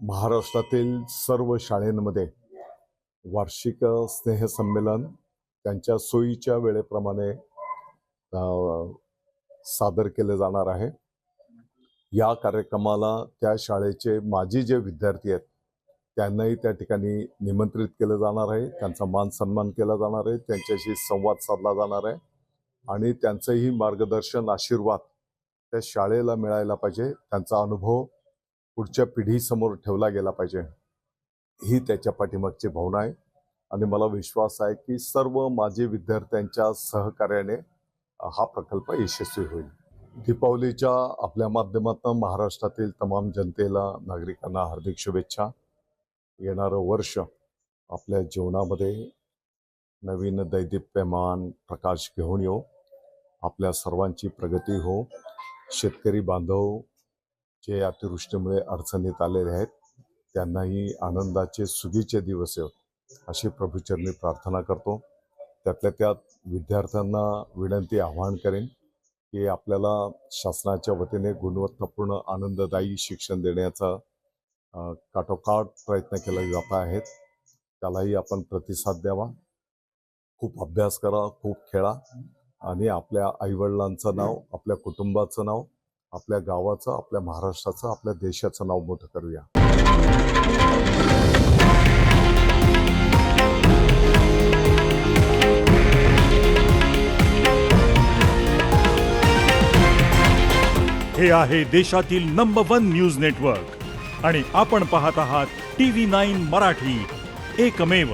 महाराष्ट्रातील सर्व शाळेंमध्ये वार्षिक स्नेहसंमेलन त्यांच्या सोयीच्या वेळेप्रमाणे सादर केले जाणार आहे. या कार्यक्रमाला त्या शाळेचे माजी जे विद्यार्थी आहेत त्यांनाही त्या ठिकाणी निमंत्रित केलं जाणार आहे. त्यांचा मान सन्मान केला जाणार आहे. त्यांच्याशी संवाद साधला जाणार आहे. आणि त्यांचंही मार्गदर्शन आशीर्वाद त्या शाळेला मिळायला पाहिजे. त्यांचा अनुभव पुढच्या पिढीसमोर ठेवला गेला पाहिजे. ही त्याच्या पाठीमागची भावना आहे. आणि मला विश्वास आहे की सर्व माजी विद्यार्थ्यांच्या सहकार्याने हा प्रकल्प यशस्वी होईल. दीपावलीच्या आपल्या माध्यमातून महाराष्ट्रातील तमाम जनतेला नागरिकांना हार्दिक शुभेच्छा. येणारं वर्ष आपल्या जीवनामध्ये नवीन दैदिप्यमान प्रकाश घेऊन येऊ आपल्या सर्वांची प्रगती हो शेतकरी बांधव जे अतिवृष्टीमुळे अडचणीत आलेले आहेत त्यांनाही आनंदाचे सुगीचे दिवस येऊ अशी प्रभूचरणी प्रार्थना करतो. त्यातल्या त्यात विद्यार्थ्यांना विनंती आवाहन करेन की आपल्याला शासनाच्या वतीने गुणवत्तापूर्ण आनंददायी शिक्षण देण्याचा काटोकाट प्रयत्न केले जात आहेत. त्यालाही आपण प्रतिसाद द्यावा. खूप अभ्यास करा खूप खेळा आणि आपल्या आईवडिलांचं नाव आपल्या कुटुंबाचं नाव आपल्या गावाचं आपल्या महाराष्ट्राचं आपल्या देशाचं नाव मोठं करूया. हे आहे देशातील नंबर वन न्यूज नेटवर्क आणि आपण पाहत आहात टी व्ही नाईन मराठी. एकमेव